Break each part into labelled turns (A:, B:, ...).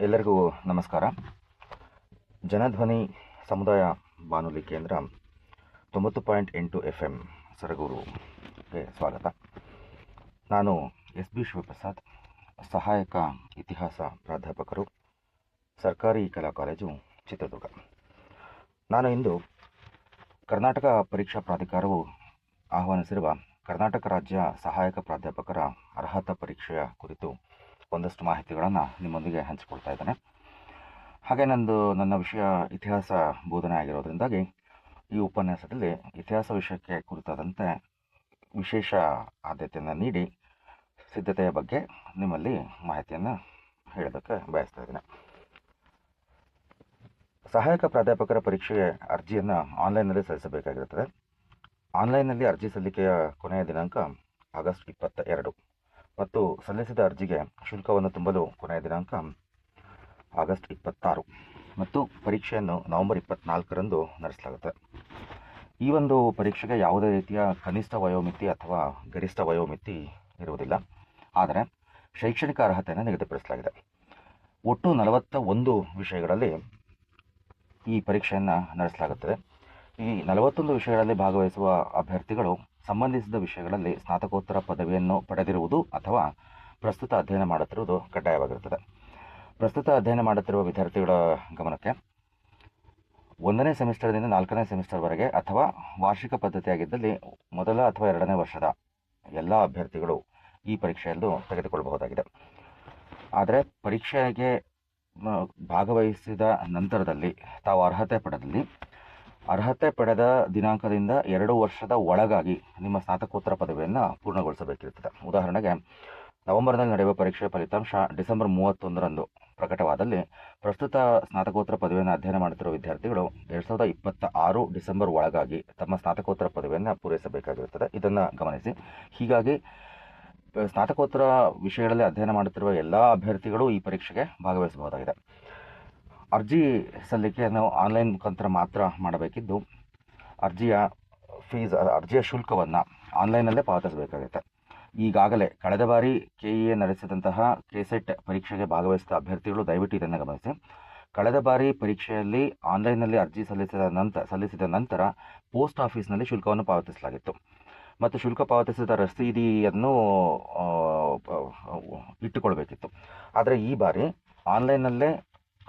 A: ಎಲ್ಲರಿಗೂ ನಮಸ್ಕಾರ. ಜನಧ್ವನಿ ಸಮುದಾಯ ಬಾನುಲಿ ಕೇಂದ್ರ ತೊಂಬತ್ತು ಪಾಯಿಂಟ್ ಎಂಟು ಎಫ್ ಎಂ ಸರಗೂರುಗೆ ಸ್ವಾಗತ. ನಾನು ಎಸ್ ಬಿ ಶಿವಪ್ರಸಾದ್, ಸಹಾಯಕ ಇತಿಹಾಸ ಪ್ರಾಧ್ಯಾಪಕರು, ಸರ್ಕಾರಿ ಕಲಾ ಕಾಲೇಜು ಚಿತ್ರದುರ್ಗ. ನಾನು ಇಂದು ಕರ್ನಾಟಕ ಪರೀಕ್ಷಾ ಪ್ರಾಧಿಕಾರವು ಆಹ್ವಾನಿಸಿರುವ ಕರ್ನಾಟಕ ರಾಜ್ಯ ಸಹಾಯಕ ಪ್ರಾಧ್ಯಾಪಕರ ಅರ್ಹತಾ ಪರೀಕ್ಷೆಯ ಕುರಿತು ಒಂದಷ್ಟು ಮಾಹಿತಿಗಳನ್ನು ನಿಮ್ಮೊಂದಿಗೆ ಹಂಚಿಕೊಳ್ತಾ ಇದ್ದೇನೆ. ಹಾಗೆ ನಂದು, ನನ್ನ ವಿಷಯ ಇತಿಹಾಸ ಬೋಧನೆ ಆಗಿರೋದ್ರಿಂದಾಗಿ ಈ ಉಪನ್ಯಾಸದಲ್ಲಿ ಇತಿಹಾಸ ವಿಷಯಕ್ಕೆ ಕುರಿತಾದಂತೆ ವಿಶೇಷ ಆದ್ಯತೆಯನ್ನು ನೀಡಿ ಸಿದ್ಧತೆಯ ಬಗ್ಗೆ ನಿಮ್ಮಲ್ಲಿ ಮಾಹಿತಿಯನ್ನು ಹೇಳೋದಕ್ಕೆ ಬಯಸ್ತಾ ಇದ್ದೇನೆ. ಸಹಾಯಕ ಪ್ರಾಧ್ಯಾಪಕರ ಪರೀಕ್ಷೆಗೆ ಅರ್ಜಿಯನ್ನು ಆನ್ಲೈನ್ನಲ್ಲಿ ಸಲ್ಲಿಸಬೇಕಾಗಿರುತ್ತದೆ. ಆನ್ಲೈನ್ನಲ್ಲಿ ಅರ್ಜಿ ಸಲ್ಲಿಕೆಯ ಕೊನೆಯ ದಿನಾಂಕ ಆಗಸ್ಟ್ ಇಪ್ಪತ್ತ ಎರಡು ಮತ್ತು ಸಲ್ಲಿಸಿದ ಅರ್ಜಿಗೆ ಶುಲ್ಕವನ್ನು ತುಂಬಲು ಕೊನೆಯ ದಿನಾಂಕ ಆಗಸ್ಟ್ ಇಪ್ಪತ್ತಾರು. ಮತ್ತು ಪರೀಕ್ಷೆಯನ್ನು ನವೆಂಬರ್ ಇಪ್ಪತ್ತ್ನಾಲ್ಕರಂದು ನಡೆಸಲಾಗುತ್ತೆ. ಈ ಒಂದು ಪರೀಕ್ಷೆಗೆ ಯಾವುದೇ ರೀತಿಯ ಕನಿಷ್ಠ ವಯೋಮಿತಿ ಅಥವಾ ಗರಿಷ್ಠ ವಯೋಮಿತಿ ಇರುವುದಿಲ್ಲ. ಆದರೆ ಶೈಕ್ಷಣಿಕ ಅರ್ಹತೆಯನ್ನು ನಿಗದಿಪಡಿಸಲಾಗಿದೆ. ಒಟ್ಟು ನಲವತ್ತ ಒಂದು ವಿಷಯಗಳಲ್ಲಿ ಈ ಪರೀಕ್ಷೆಯನ್ನು ನಡೆಸಲಾಗುತ್ತದೆ. ಈ ನಲವತ್ತೊಂದು ವಿಷಯಗಳಲ್ಲಿ ಭಾಗವಹಿಸುವ ಅಭ್ಯರ್ಥಿಗಳು ಸಂಬಂಧಿಸಿದ ವಿಷಯಗಳಲ್ಲಿ ಸ್ನಾತಕೋತ್ತರ ಪದವಿಯನ್ನು ಪಡೆದಿರುವುದು ಅಥವಾ ಪ್ರಸ್ತುತ ಅಧ್ಯಯನ ಮಾಡುತ್ತಿರುವುದು ಕಡ್ಡಾಯವಾಗಿರುತ್ತದೆ. ಪ್ರಸ್ತುತ ಅಧ್ಯಯನ ಮಾಡುತ್ತಿರುವ ವಿದ್ಯಾರ್ಥಿಗಳ ಗಮನಕ್ಕೆ ಒಂದನೇ ಸೆಮಿಸ್ಟರ್ನಿಂದ ನಾಲ್ಕನೇ ಸೆಮಿಸ್ಟರ್ವರೆಗೆ ಅಥವಾ ವಾರ್ಷಿಕ ಪದ್ಧತಿಯಾಗಿದ್ದಲ್ಲಿ ಮೊದಲ ಅಥವಾ ಎರಡನೇ ವರ್ಷದ ಎಲ್ಲ ಅಭ್ಯರ್ಥಿಗಳು ಈ ಪರೀಕ್ಷೆಯಲ್ಲೂ ತೆಗೆದುಕೊಳ್ಳಬಹುದಾಗಿದೆ. ಆದರೆ ಪರೀಕ್ಷೆಗೆ ಭಾಗವಹಿಸಿದ ನಂತರದಲ್ಲಿ ತಾವು ಅರ್ಹತೆ ಪಡೆದಲ್ಲಿ ಅರ್ಹತೆ ಪಡೆದ ದಿನಾಂಕದಿಂದ ಎರಡು ವರ್ಷದ ಒಳಗಾಗಿ ನಿಮ್ಮ ಸ್ನಾತಕೋತ್ತರ ಪದವಿಯನ್ನು ಪೂರ್ಣಗೊಳಿಸಬೇಕಿರುತ್ತದೆ. ಉದಾಹರಣೆಗೆ, ನವೆಂಬರ್ನಲ್ಲಿ ನಡೆಯುವ ಪರೀಕ್ಷೆಯ ಫಲಿತಾಂಶ ಡಿಸೆಂಬರ್ ಮೂವತ್ತೊಂದರಂದು. ಪ್ರಕಟವಾದಲ್ಲಿ ಪ್ರಸ್ತುತ ಸ್ನಾತಕೋತ್ತರ ಪದವಿಯನ್ನು ಅಧ್ಯಯನ ಮಾಡುತ್ತಿರುವ ವಿದ್ಯಾರ್ಥಿಗಳು ಎರಡು ಸಾವಿರದ ಇಪ್ಪತ್ತ ಆರು ಡಿಸೆಂಬರ್ ಒಳಗಾಗಿ ತಮ್ಮ ಸ್ನಾತಕೋತ್ತರ ಪದವಿಯನ್ನು ಪೂರೈಸಬೇಕಾಗಿರುತ್ತದೆ. ಇದನ್ನು ಗಮನಿಸಿ. ಹೀಗಾಗಿ, ಸ್ನಾತಕೋತ್ತರ ವಿಷಯಗಳಲ್ಲಿ ಅಧ್ಯಯನ ಮಾಡುತ್ತಿರುವ ಎಲ್ಲ ಅಭ್ಯರ್ಥಿಗಳು ಈ ಪರೀಕ್ಷೆಗೆ ಭಾಗವಹಿಸಬಹುದಾಗಿದೆ. ಅರ್ಜಿ ಸಲ್ಲಿಕೆಯನ್ನು ಆನ್ಲೈನ್ ಮುಖಾಂತರ ಮಾತ್ರ ಮಾಡಬೇಕಿದ್ದು, ಅರ್ಜಿಯ ಫೀಸ್, ಅರ್ಜಿಯ ಶುಲ್ಕವನ್ನು ಆನ್ಲೈನಲ್ಲೇ ಪಾವತಿಸಬೇಕಾಗುತ್ತೆ. ಈಗಾಗಲೇ ಕಳೆದ ಬಾರಿ ಕೆ ಇ ಎ ನಡೆಸಿದಂತಹ ಕೆಸೆಟ್ ಪರೀಕ್ಷೆಗೆ ಭಾಗವಹಿಸಿದ ಅಭ್ಯರ್ಥಿಗಳು ದಯವಿಟ್ಟು ಇದನ್ನು ಗಮನಿಸಿ. ಕಳೆದ ಬಾರಿ ಪರೀಕ್ಷೆಯಲ್ಲಿ ಆನ್ಲೈನ್ನಲ್ಲಿ ಅರ್ಜಿ ಸಲ್ಲಿಸಿದ ನಂತರ ಸಲ್ಲಿಸಿದ ನಂತರ ಪೋಸ್ಟ್ ಆಫೀಸ್ನಲ್ಲಿ ಶುಲ್ಕವನ್ನು ಪಾವತಿಸಲಾಗಿತ್ತು. ಮತ್ತು ಶುಲ್ಕ ಪಾವತಿಸಿದ ರಸೀದಿಯನ್ನು ಇಟ್ಟುಕೊಳ್ಬೇಕಿತ್ತು. ಆದರೆ ಈ ಬಾರಿ ಆನ್ಲೈನ್ನಲ್ಲೇ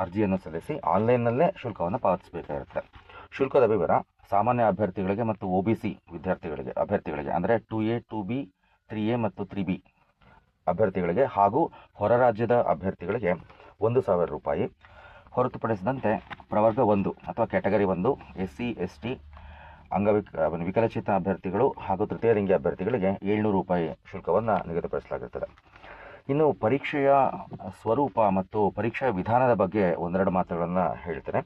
A: ಅರ್ಜಿಯನ್ನು ಸಲ್ಲಿಸಿ ಆನ್ಲೈನ್ನಲ್ಲೇ ಶುಲ್ಕವನ್ನು ಪಾವತಿಸಬೇಕಾಗಿರುತ್ತೆ ಶುಲ್ಕದ ವಿವರ ಸಾಮಾನ್ಯ ಅಭ್ಯರ್ಥಿಗಳಿಗೆ ಮತ್ತು ಒ ಬಿ ಸಿ ವಿದ್ಯಾರ್ಥಿಗಳಿಗೆ, ಅಭ್ಯರ್ಥಿಗಳಿಗೆ ಅಂದರೆ two A, two B, three A ಮತ್ತು ತ್ರೀ ಬಿ ಅಭ್ಯರ್ಥಿಗಳಿಗೆ ಹಾಗೂ ಹೊರ ರಾಜ್ಯದ ಅಭ್ಯರ್ಥಿಗಳಿಗೆ ಒಂದು ಸಾವಿರ ರೂಪಾಯಿ. ಹೊರತುಪಡಿಸಿದಂತೆ ಪ್ರವರ್ಗ ಒಂದು ಅಥವಾ ಕ್ಯಾಟಗರಿ ಒಂದು ಎಸ್ ಸಿ ಎಸ್ ಟಿ ಅಂಗವಿಕ ವಿಕಲಚೇತ ಅಭ್ಯರ್ಥಿಗಳು ಹಾಗೂ ತೃತೀಯ ಲಿಂಗಿ ಅಭ್ಯರ್ಥಿಗಳಿಗೆ ಏಳ್ನೂರು ರೂಪಾಯಿ ಶುಲ್ಕವನ್ನು ನಿಗದಿಪಡಿಸಲಾಗಿರುತ್ತದೆ ಇನ್ನು ಪರೀಕ್ಷೆಯ ಸ್ವರೂಪ ಮತ್ತು ಪರೀಕ್ಷೆಯ ವಿಧಾನದ ಬಗ್ಗೆ ಒಂದೆರಡು ಮಾತುಗಳನ್ನು ಹೇಳ್ತೇನೆ.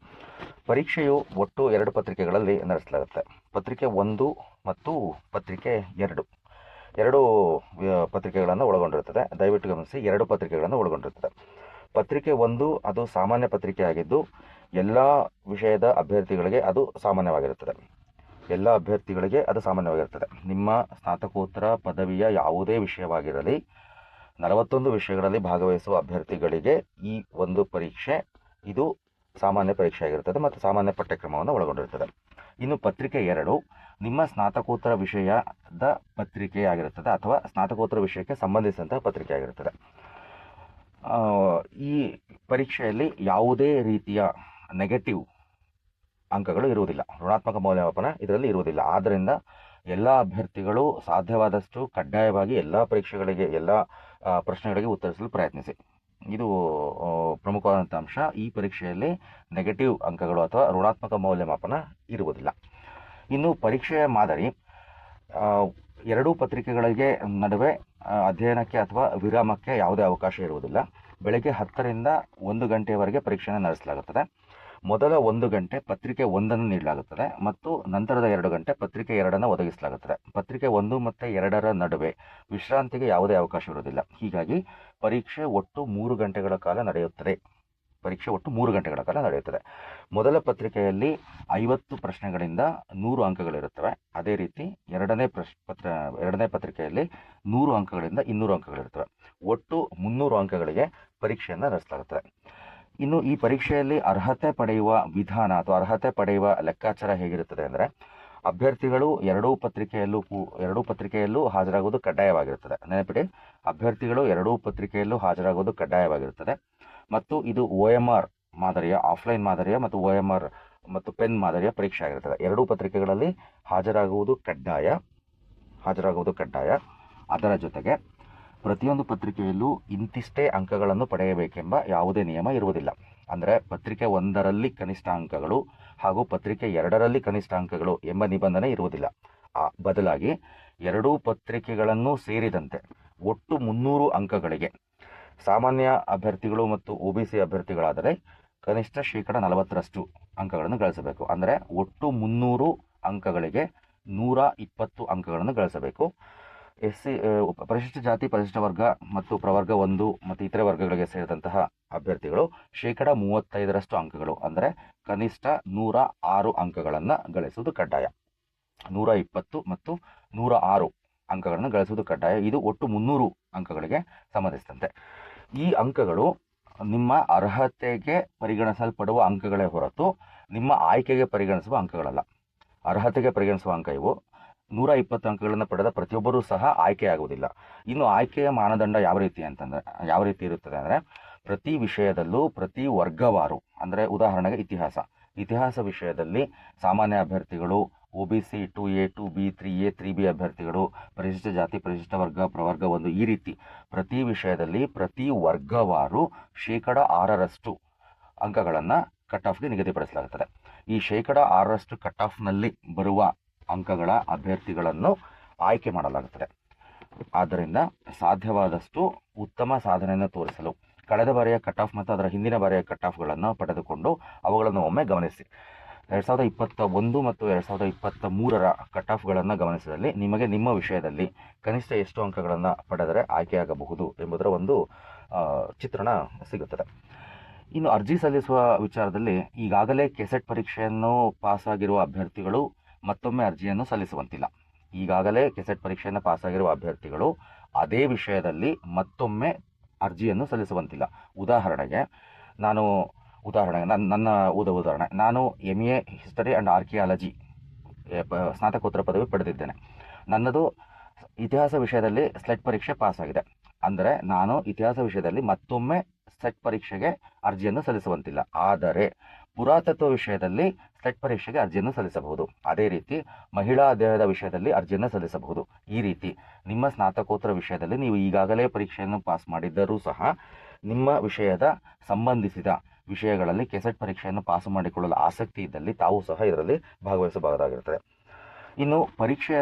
A: ಪರೀಕ್ಷೆಯು ಒಟ್ಟು ಎರಡು ಪತ್ರಿಕೆಗಳಲ್ಲಿ ನಡೆಸಲಾಗುತ್ತೆ. ಪತ್ರಿಕೆ ಒಂದು ಮತ್ತು ಪತ್ರಿಕೆ ಎರಡು. ಎರಡು ಪತ್ರಿಕೆಗಳನ್ನು ಒಳಗೊಂಡಿರುತ್ತದೆ. ದಯವಿಟ್ಟು ಗಮನಿಸಿ, ಎರಡು ಪತ್ರಿಕೆಗಳನ್ನು ಒಳಗೊಂಡಿರುತ್ತದೆ. ಪತ್ರಿಕೆ ಒಂದು, ಅದು ಸಾಮಾನ್ಯ ಪತ್ರಿಕೆ ಆಗಿದ್ದು, ಎಲ್ಲ ವಿಷಯದ ಅಭ್ಯರ್ಥಿಗಳಿಗೆ ಅದು ಸಾಮಾನ್ಯವಾಗಿರುತ್ತದೆ. ಎಲ್ಲ ಅಭ್ಯರ್ಥಿಗಳಿಗೆ ಅದು ಸಾಮಾನ್ಯವಾಗಿರುತ್ತದೆ. ನಿಮ್ಮ ಸ್ನಾತಕೋತ್ತರ ಪದವಿಯ ಯಾವುದೇ ವಿಷಯವಾಗಿರಲಿ ನಲವತ್ತೊಂದು ವಿಷಯಗಳಲ್ಲಿ ಭಾಗವಹಿಸುವ ಅಭ್ಯರ್ಥಿಗಳಿಗೆ ಈ ಒಂದು ಪರೀಕ್ಷೆ ಇದು ಸಾಮಾನ್ಯ ಪರೀಕ್ಷೆ ಆಗಿರುತ್ತದೆ ಮತ್ತು ಸಾಮಾನ್ಯ ಪಠ್ಯಕ್ರಮವನ್ನು ಒಳಗೊಂಡಿರುತ್ತದೆ. ಇನ್ನು ಪತ್ರಿಕೆ ಎರಡು ನಿಮ್ಮ ಸ್ನಾತಕೋತ್ತರ ವಿಷಯದ ಪತ್ರಿಕೆಯಾಗಿರುತ್ತದೆ ಅಥವಾ ಸ್ನಾತಕೋತ್ತರ ವಿಷಯಕ್ಕೆ ಸಂಬಂಧಿಸಿದಂತಹ ಪತ್ರಿಕೆ ಆಗಿರುತ್ತದೆ. ಆ, ಈ ಪರೀಕ್ಷೆಯಲ್ಲಿ ಯಾವುದೇ ರೀತಿಯ ನೆಗೆಟಿವ್ ಅಂಕಗಳು ಇರುವುದಿಲ್ಲ. ಋಣಾತ್ಮಕ ಮೌಲ್ಯಮಾಪನ ಇದರಲ್ಲಿ ಇರುವುದಿಲ್ಲ. ಆದ್ದರಿಂದ ಎಲ್ಲ ಅಭ್ಯರ್ಥಿಗಳು ಸಾಧ್ಯವಾದಷ್ಟು ಕಡ್ಡಾಯವಾಗಿ ಎಲ್ಲ ಪರೀಕ್ಷೆಗಳಿಗೆ ಎಲ್ಲ ಪ್ರಶ್ನೆಗಳಿಗೆ ಉತ್ತರಿಸಲು ಪ್ರಯತ್ನಿಸಿ. ಇದು ಪ್ರಮುಖವಾದಂಥ ಅಂಶ. ಈ ಪರೀಕ್ಷೆಯಲ್ಲಿ ನೆಗೆಟಿವ್ ಅಂಕಗಳು ಅಥವಾ ಋಣಾತ್ಮಕ ಮೌಲ್ಯಮಾಪನ ಇರುವುದಿಲ್ಲ. ಇನ್ನು ಪರೀಕ್ಷೆಯ ಮಾದರಿ ಎರಡೂ ಪತ್ರಿಕೆಗಳಿಗೆ ನಡುವೆ ಅಧ್ಯಯನಕ್ಕೆ ಅಥವಾ ವಿರಾಮಕ್ಕೆ ಯಾವುದೇ ಅವಕಾಶ ಇರುವುದಿಲ್ಲ. ಬೆಳಗ್ಗೆ ಹತ್ತರಿಂದ ಒಂದು ಗಂಟೆಯವರೆಗೆ ಪರೀಕ್ಷೆಯನ್ನು ನಡೆಸಲಾಗುತ್ತದೆ. ಮೊದಲ ಒಂದು ಗಂಟೆ ಪತ್ರಿಕೆ ಒಂದನ್ನು ನೀಡಲಾಗುತ್ತದೆ ಮತ್ತು ನಂತರದ ಎರಡು ಗಂಟೆ ಪತ್ರಿಕೆ ಎರಡನ್ನು ಒದಗಿಸಲಾಗುತ್ತದೆ. ಪತ್ರಿಕೆ ಒಂದು ಮತ್ತು ಎರಡರ ನಡುವೆ ವಿಶ್ರಾಂತಿಗೆ ಯಾವುದೇ ಅವಕಾಶ ಇರುವುದಿಲ್ಲ. ಹೀಗಾಗಿ ಪರೀಕ್ಷೆ ಒಟ್ಟು ಮೂರು ಗಂಟೆಗಳ ಕಾಲ ನಡೆಯುತ್ತದೆ. ಪರೀಕ್ಷೆ ಒಟ್ಟು ಮೂರು ಗಂಟೆಗಳ ಕಾಲ ನಡೆಯುತ್ತದೆ. ಮೊದಲ ಪತ್ರಿಕೆಯಲ್ಲಿ ಐವತ್ತು ಪ್ರಶ್ನೆಗಳಿಂದ ನೂರು ಅಂಕಗಳಿರುತ್ತವೆ. ಅದೇ ರೀತಿ ಎರಡನೇ ಪ್ರಶ್, ಪತ್ರ, ಎರಡನೇ ಪತ್ರಿಕೆಯಲ್ಲಿ ನೂರು ಅಂಕಗಳಿಂದ ಇನ್ನೂರು ಅಂಕಗಳಿರುತ್ತವೆ. ಒಟ್ಟು ಮುನ್ನೂರು ಅಂಕಗಳಿಗೆ ಪರೀಕ್ಷೆಯನ್ನು ನಡೆಸಲಾಗುತ್ತದೆ. ಇನ್ನು ಈ ಪರೀಕ್ಷೆಯಲ್ಲಿ ಅರ್ಹತೆ ಪಡೆಯುವ ವಿಧಾನ ಅಥವಾ ಅರ್ಹತೆ ಪಡೆಯುವ ಲೆಕ್ಕಾಚಾರ ಹೇಗಿರುತ್ತದೆ ಅಂದರೆ, ಅಭ್ಯರ್ಥಿಗಳು ಎರಡೂ ಪತ್ರಿಕೆಯಲ್ಲೂ ಎರಡೂ ಪತ್ರಿಕೆಯಲ್ಲೂ ಹಾಜರಾಗುವುದು ಕಡ್ಡಾಯವಾಗಿರುತ್ತದೆ. ನೆನಪಿಡಿ, ಅಭ್ಯರ್ಥಿಗಳು ಎರಡೂ ಪತ್ರಿಕೆಯಲ್ಲೂ ಹಾಜರಾಗುವುದು ಕಡ್ಡಾಯವಾಗಿರುತ್ತದೆ. ಮತ್ತು ಇದು ಓ ಎಂ ಆರ್ ಮಾದರಿಯ, ಆಫ್ಲೈನ್ ಮಾದರಿಯ ಮತ್ತು ಓ ಎಂ ಆರ್ ಮತ್ತು ಪೆನ್ ಮಾದರಿಯ ಪರೀಕ್ಷೆ ಆಗಿರುತ್ತದೆ. ಎರಡೂ ಪತ್ರಿಕೆಗಳಲ್ಲಿ ಹಾಜರಾಗುವುದು ಕಡ್ಡಾಯ ಹಾಜರಾಗುವುದು ಕಡ್ಡಾಯ. ಅದರ ಜೊತೆಗೆ ಪ್ರತಿಯೊಂದು ಪತ್ರಿಕೆಯಲ್ಲೂ ಇಂತಿಷ್ಟೇ ಅಂಕಗಳನ್ನು ಪಡೆಯಬೇಕೆಂಬ ಯಾವುದೇ ನಿಯಮ ಇರುವುದಿಲ್ಲ. ಅಂದರೆ ಪತ್ರಿಕೆ ಒಂದರಲ್ಲಿ ಕನಿಷ್ಠ ಅಂಕಗಳು ಹಾಗೂ ಪತ್ರಿಕೆ ಎರಡರಲ್ಲಿ ಕನಿಷ್ಠ ಅಂಕಗಳು ಎಂಬ ನಿಬಂಧನೆ ಇರುವುದಿಲ್ಲ. ಆ ಬದಲಾಗಿ ಎರಡೂ ಪತ್ರಿಕೆಗಳನ್ನು ಸೇರಿದಂತೆ ಒಟ್ಟು ಮುನ್ನೂರು ಅಂಕಗಳಿಗೆ ಸಾಮಾನ್ಯ ಅಭ್ಯರ್ಥಿಗಳು ಮತ್ತು ಒ ಬಿ ಸಿ ಅಭ್ಯರ್ಥಿಗಳಾದರೆ ಕನಿಷ್ಠ ಶೇಕಡ ನಲವತ್ತರಷ್ಟು ಅಂಕಗಳನ್ನು ಗಳಿಸಬೇಕು. ಅಂದರೆ ಒಟ್ಟು ಮುನ್ನೂರು ಅಂಕಗಳಿಗೆ ನೂರ ಇಪ್ಪತ್ತು ಅಂಕಗಳನ್ನು ಗಳಿಸಬೇಕು. ಎಸ್ ಸಿ ಪರಿಶಿಷ್ಟ ಜಾತಿ, ಪರಿಶಿಷ್ಟ ವರ್ಗ ಮತ್ತು ಪ್ರವರ್ಗ ಒಂದು ಮತ್ತು ಇತರೆ ವರ್ಗಗಳಿಗೆ ಸೇರಿದಂತಹ ಅಭ್ಯರ್ಥಿಗಳು ಶೇಕಡ ಮೂವತ್ತೈದರಷ್ಟು ಅಂಕಗಳು, ಅಂದರೆ ಕನಿಷ್ಠ ನೂರ ಆರು ಅಂಕಗಳನ್ನು ಗಳಿಸುವುದು ಕಡ್ಡಾಯ. ನೂರ ಇಪ್ಪತ್ತು ಮತ್ತು ನೂರ ಆರು ಅಂಕಗಳನ್ನು ಗಳಿಸುವುದು ಕಡ್ಡಾಯ. ಇದು ಒಟ್ಟು ಮುನ್ನೂರು ಅಂಕಗಳಿಗೆ ಸಂಬಂಧಿಸಿದಂತೆ. ಈ ಅಂಕಗಳು ನಿಮ್ಮ ಅರ್ಹತೆಗೆ ಪರಿಗಣಿಸಲ್ಪಡುವ ಅಂಕಗಳೇ ಹೊರತು ನಿಮ್ಮ ಆಯ್ಕೆಗೆ ಪರಿಗಣಿಸುವ ಅಂಕಗಳಲ್ಲ. ಅರ್ಹತೆಗೆ ಪರಿಗಣಿಸುವ ಅಂಕ ಇವು. ನೂರ ಇಪ್ಪತ್ತು ಅಂಕಗಳನ್ನು ಪಡೆದ ಪ್ರತಿಯೊಬ್ಬರೂ ಸಹ ಆಯ್ಕೆಯಾಗುವುದಿಲ್ಲ. ಇನ್ನು ಆಯ್ಕೆಯ ಮಾನದಂಡ ಯಾವ ರೀತಿ ಅಂತಂದರೆ, ಯಾವ ರೀತಿ ಇರುತ್ತದೆ ಅಂದರೆ, ಪ್ರತಿ ವಿಷಯದಲ್ಲೂ ಪ್ರತಿ ವರ್ಗವಾರು, ಅಂದರೆ ಉದಾಹರಣೆಗೆ ಇತಿಹಾಸ. ಇತಿಹಾಸ ವಿಷಯದಲ್ಲಿ ಸಾಮಾನ್ಯ ಅಭ್ಯರ್ಥಿಗಳು O B C two A two B three A three B ಅಭ್ಯರ್ಥಿಗಳು, ಪರಿಶಿಷ್ಟ ಜಾತಿ, ಪರಿಶಿಷ್ಟ ವರ್ಗ, ಪ್ರವರ್ಗ ಒಂದು ಈ ರೀತಿ. ಪ್ರತಿ ವಿಷಯದಲ್ಲಿ ಪ್ರತಿ ವರ್ಗವಾರು ಶೇಕಡ ಆರರಷ್ಟು ಅಂಕಗಳನ್ನು ಕಟ್ ಆಫ್ಗೆ ನಿಗದಿಪಡಿಸಲಾಗುತ್ತದೆ. ಈ ಶೇಕಡ ಆರರಷ್ಟು ಕಟ್ ಆಫ್ನಲ್ಲಿ ಬರುವ ಅಂಕಗಳ ಅಭ್ಯರ್ಥಿಗಳನ್ನು ಆಯ್ಕೆ ಮಾಡಲಾಗುತ್ತದೆ. ಆದ್ದರಿಂದ ಸಾಧ್ಯವಾದಷ್ಟು ಉತ್ತಮ ಸಾಧನೆಯನ್ನು ತೋರಿಸಲು ಕಳೆದ ಬಾರಿಯ ಕಟ್ ಆಫ್ ಮತ್ತು ಅದರ ಹಿಂದಿನ ಬಾರಿಯ ಕಟ್ ಆಫ್ಗಳನ್ನು ಪಡೆದುಕೊಂಡು ಅವುಗಳನ್ನು ಒಮ್ಮೆ ಗಮನಿಸಿ. ಎರಡು ಸಾವಿರದ ಇಪ್ಪತ್ತ ಒಂದು ಮತ್ತು ಎರಡು ಸಾವಿರದ ಇಪ್ಪತ್ತ ಮೂರರ ಕಟ್ ಆಫ್ಗಳನ್ನು ಗಮನಿಸಿದಲ್ಲಿ ನಿಮಗೆ ನಿಮ್ಮ ವಿಷಯದಲ್ಲಿ ಕನಿಷ್ಠ ಎಷ್ಟು ಅಂಕಗಳನ್ನು ಪಡೆದರೆ ಆಯ್ಕೆಯಾಗಬಹುದು ಎಂಬುದರ ಒಂದು ಚಿತ್ರಣ ಸಿಗುತ್ತದೆ. ಇನ್ನು ಅರ್ಜಿ ಸಲ್ಲಿಸುವ ವಿಚಾರದಲ್ಲಿ ಈಗಾಗಲೇ ಕೆಸೆಟ್ ಪರೀಕ್ಷೆಯನ್ನು ಪಾಸಾಗಿರುವ ಅಭ್ಯರ್ಥಿಗಳು ಮತ್ತೊಮ್ಮೆ ಅರ್ಜಿಯನ್ನು ಸಲ್ಲಿಸುವಂತಿಲ್ಲ. ಈಗಾಗಲೇ ಕೆಸೆಟ್ ಪರೀಕ್ಷೆಯನ್ನು ಪಾಸಾಗಿರುವ ಅಭ್ಯರ್ಥಿಗಳು ಅದೇ ವಿಷಯದಲ್ಲಿ ಮತ್ತೊಮ್ಮೆ ಅರ್ಜಿಯನ್ನು ಸಲ್ಲಿಸುವಂತಿಲ್ಲ. ಉದಾಹರಣೆಗೆ, ನಾನು ಉದಾಹರಣೆಗೆ ನನ್ನ ನನ್ನ ಉದ ಉದಾಹರಣೆ. ನಾನು M A history and archaeology ಸ್ನಾತಕೋತ್ತರ ಪದವಿ ಪಡೆದಿದ್ದೇನೆ. ನನ್ನದು ಇತಿಹಾಸ ವಿಷಯದಲ್ಲಿ ಸ್ಲೆಟ್ ಪರೀಕ್ಷೆ ಪಾಸಾಗಿದೆ. ಅಂದರೆ ನಾನು ಇತಿಹಾಸ ವಿಷಯದಲ್ಲಿ ಮತ್ತೊಮ್ಮೆ ಸೆಟ್ ಪರೀಕ್ಷೆಗೆ ಅರ್ಜಿಯನ್ನು ಸಲ್ಲಿಸುವಂತಿಲ್ಲ. ಆದರೆ ಪುರಾತತ್ವ ವಿಷಯದಲ್ಲಿ ಸ್ಲೆಟ್ ಪರೀಕ್ಷೆಗೆ ಅರ್ಜಿಯನ್ನು ಸಲ್ಲಿಸಬಹುದು. ಅದೇ ರೀತಿ ಮಹಿಳಾ ಅಧ್ಯಾಯದ ವಿಷಯದಲ್ಲಿ ಅರ್ಜಿಯನ್ನು ಸಲ್ಲಿಸಬಹುದು. ಈ ರೀತಿ ನಿಮ್ಮ ಸ್ನಾತಕೋತ್ತರ ವಿಷಯದಲ್ಲಿ ನೀವು ಈಗಾಗಲೇ ಪರೀಕ್ಷೆಯನ್ನು ಪಾಸ್ ಮಾಡಿದ್ದರೂ ಸಹ ನಿಮ್ಮ ವಿಷಯದ ಸಂಬಂಧಿಸಿದ ವಿಷಯಗಳಲ್ಲಿ ಕೆಸೆಟ್ ಪರೀಕ್ಷೆಯನ್ನು ಪಾಸು ಮಾಡಿಕೊಳ್ಳಲು ಆಸಕ್ತಿ ಇದ್ದಲ್ಲಿ ತಾವು ಸಹ ಇದರಲ್ಲಿ ಭಾಗವಹಿಸಬಹುದಾಗಿರುತ್ತದೆ. ಇನ್ನು ಪರೀಕ್ಷೆಯ